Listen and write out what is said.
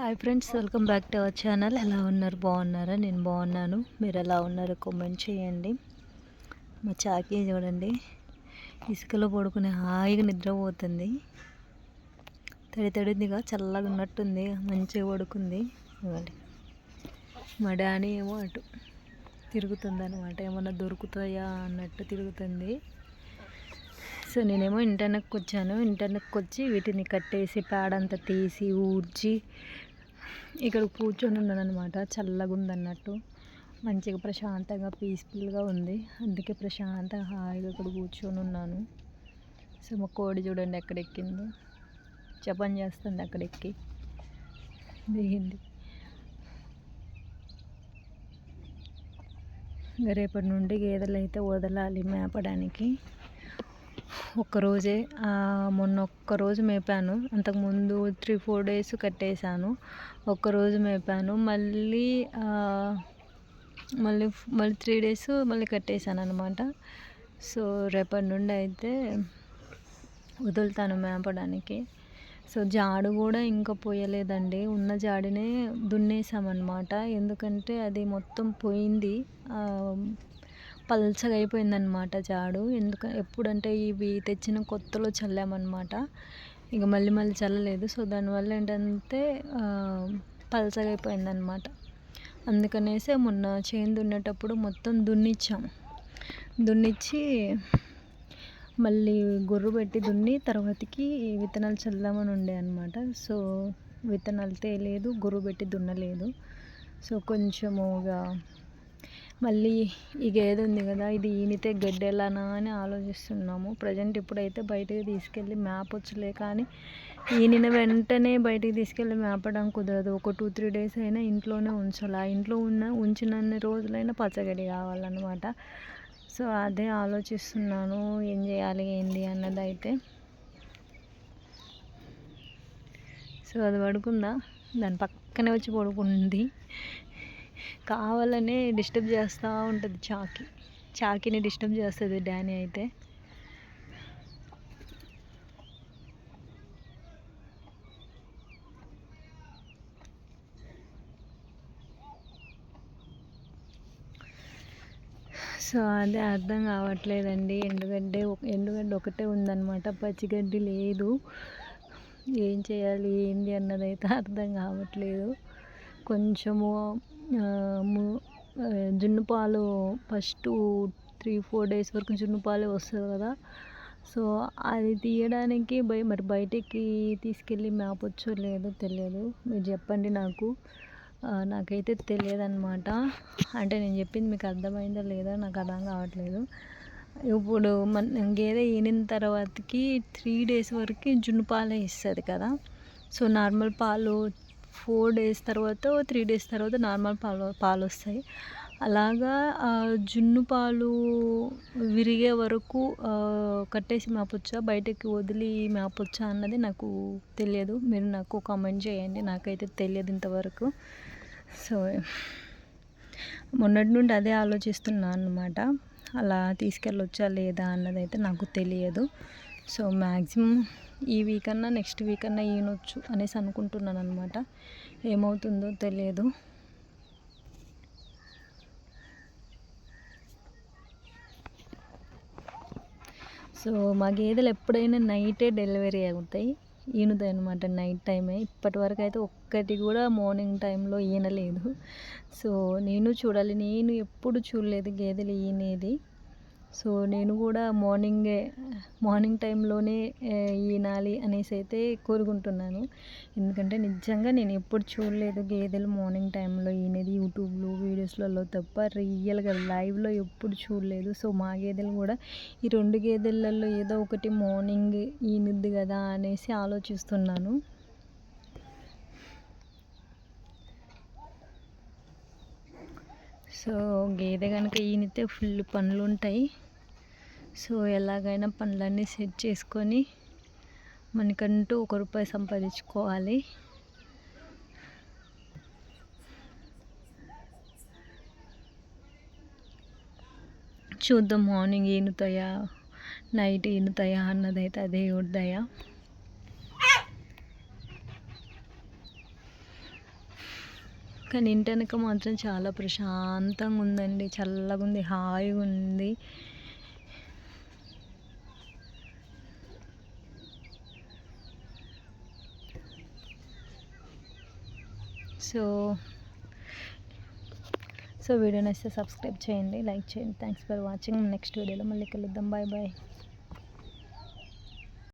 Hi friends welcome back to our channel ఎలా ఉన్నారు? బాగున్నారా? నేను బాగున్నాను. మీరు ఎలా ఉన్నారు? కామెంట్ చేయండి. మా చాకీ చూడండి. ఇసుకలో పడుకునే హాయిగా నిద్రపోతుంది. తడి తడిదిగా చల్లగా ఉన్నట్టుంది. మంచిగా పడుకుంది. ఇవ్వండి. మా డాడీ ఏమో అటు తిరుగుతుంది అనమాట ఏమన్నా దొరుకుతాయా అన్నట్టు తిరుగుతుంది. సో నేనేమో ఇంటర్నెట్కి వచ్చాను ఇంటర్నెట్కి వచ్చి వీటిని కట్టేసి పేడంతా తీసి ఊడ్చి ఇక్కడ కూర్చొని ఉన్నాను అనమాట చల్లగా ఉందన్నట్టు. మంచిగా ప్రశాంతంగా పీస్ఫుల్గా ఉంది. అందుకే ప్రశాంతంగా హాయిగా ఇక్కడ కూర్చొని ఉన్నాను. సో మా కోడి చూడండి ఎక్కడ ఎక్కిందో జపం చేస్తుంది అక్కడ ఎక్కి దిగింది. ఇంకా రేపటి నుండి గేదెలు అయితే వదలాలి మేపడానికి. ఒక్కరోజే మొన్న ఒక్కరోజు మేపాను. అంతకుముందు త్రీ ఫోర్ డేస్ కట్టేశాను. ఒక్కరోజు మేపాను. మళ్ళీ మళ్ళీ మళ్ళీ త్రీ డేస్ మళ్ళీ కట్టేశాను అనమాట సో రేపటి నుండి అయితే వదులుతాను మేపడానికి. సో జాడు కూడా ఇంకా పోయలేదండి. ఉన్న జాడినే దున్నేసామన్నమాట ఎందుకంటే అది మొత్తం పోయింది. పల్చగా అయిపోయిందనమాట జాడు. ఎందుకు ఎప్పుడంటే ఇవి తెచ్చిన కొత్తలో చల్లామన్నమాట. ఇక మళ్ళీ మళ్ళీ చల్లలేదు. సో దానివల్ల ఏంటంటే పల్చగా అయిపోయిందనమాట అందుకనేసే మొన్న చేను దున్నేటప్పుడు మొత్తం దున్నిచ్చాం. దున్నిచ్చి మళ్ళీ గొర్రు పెట్టి దున్ని తర్వాతకి విత్తనాలు చల్దామని ఉండే అనమాట సో విత్తనాలు తేలేదు గొర్రు పెట్టి దున్నలేదు. సో కొంచెముగా మళ్ళీ ఈ గేదె ఉంది కదా ఇది ఈనితే గడ్డెలానా అని ఆలోచిస్తున్నాము. ప్రజెంట్ ఇప్పుడైతే బయటకు తీసుకెళ్ళి మేపొచ్చులే కానీ ఈనిన వెంటనే బయటికి తీసుకెళ్ళి మేపడం కుదరదు. ఒక టూ త్రీ డేస్ అయినా ఇంట్లోనే ఉంచాలి. ఆ ఇంట్లో ఉన్న ఉంచినన్ని రోజులైనా పచ్చగడ్డి కావాలన్నమాట. సో అదే ఆలోచిస్తున్నాను. ఏం చేయాలి ఏంటి అన్నది అయితే సో అది పడుకుందా? దాని పక్కనే వచ్చి పడుకుంది. కావాలనే డిస్టర్బ్ చేస్తూ ఉంటుంది చాకి. చాకిని డిస్టర్బ్ చేస్తుంది డానీ అయితే. సో అదే అర్థం కావట్లేదండి. ఎండుగడ్డే ఎండుగడ్డ ఒకటే ఉందన్నమాట. పచ్చిగడ్డి లేదు. ఏం చేయాలి? ఏంది అన్నది అయితే అర్థం కావట్లేదు. కొంచెము జున్ను పాలు ఫస్ట్ త్రీ ఫోర్ డేస్ వరకు జున్ను పాలే వస్తుంది కదా. సో అది తీయడానికి బయ మరి బయటికి తీసుకెళ్ళి మేపొచ్చో లేదో తెలియదు. మీరు చెప్పండి నాకు. నాకైతే తెలియదు అనమాట అంటే నేను చెప్పింది మీకు అర్థమైందో లేదో నాకు అర్థం కావట్లేదు. ఇప్పుడు మన గేదె ఈనిన తర్వాతకి త్రీ డేస్ వరకు జున్ను పాలే ఇస్తుంది కదా. సో నార్మల్ పాలు ఫోర్ డేస్ తర్వాత త్రీ డేస్ తర్వాత నార్మల్ పాలు పాలు వస్తాయి అలాగా జున్ను పాలు విరిగే వరకు కట్టేసి మేపొచ్చా? బయటకి వదిలి మేపొచ్చా అన్నది నాకు తెలియదు. మీరు నాకు కామెంట్ చేయండి. నాకైతే తెలియదు ఇంతవరకు. సో మొన్నటి నుండి అదే ఆలోచిస్తున్నాను అనమాట అలా తీసుకెళ్ళొచ్చా లేదా అన్నది అయితే నాకు తెలియదు. సో మ్యాక్సిమం ఈ వీక్ అన్నా నెక్స్ట్ వీక్ అన్నా ఈయనొచ్చు అనేసి అనుకుంటున్నాను అనమాట ఏమవుతుందో తెలియదు. సో మా గేదెలు ఎప్పుడైనా నైటే డెలివరీ అవుతాయి. ఈనుతాయి అనమాట నైట్ టైమే. ఇప్పటి వరకు అయితే ఒక్కటి కూడా మార్నింగ్ టైంలో ఈనలేదు సో నేను చూడాలి. నేను ఎప్పుడు చూడలేదు గేదెలు ఈనేది సో నేను కూడా మార్నింగే మార్నింగ్ టైంలోనే ఈనాలి అనేసి అయితే కోరుకుంటున్నాను. ఎందుకంటే నిజంగా నేను ఎప్పుడు చూడలేదు గేదెలు మార్నింగ్ టైంలో ఈనేది యూట్యూబ్లో వీడియోస్లలో తప్ప రియల్గా లైవ్లో ఎప్పుడు చూడలేదు. సో మా గేదెలు కూడా ఈ రెండు గేదెలలో ఏదో ఒకటి మార్నింగ్ ఈనుద్ది కదా అనేసి ఆలోచిస్తున్నాను. సో గేదె కనుక ఈనితే ఫుల్ పనులు ఉంటాయి సో ఎలాగైనా పనులన్నీ సెట్ చేసుకొని మనకంటూ ఒక రూపాయి సంపాదించుకోవాలి. చూద్దాం మార్నింగ్ ఈనుతాయా నైట్ ఈనుతాయా అన్నదైతే అదే ఉద్దయా కానీ ఇంటనక వెనక మాత్రం చాలా ప్రశాంతంగా ఉందండి చల్లగా ఉంది హాయిగా ఉంది. సో సో వీడియో నచ్చితే సబ్స్క్రైబ్ చేయండి లైక్ చేయండి. థ్యాంక్స్ ఫర్ వాచింగ్ నెక్స్ట్ వీడియోలో మళ్ళీ కలుద్దాం. Bye bye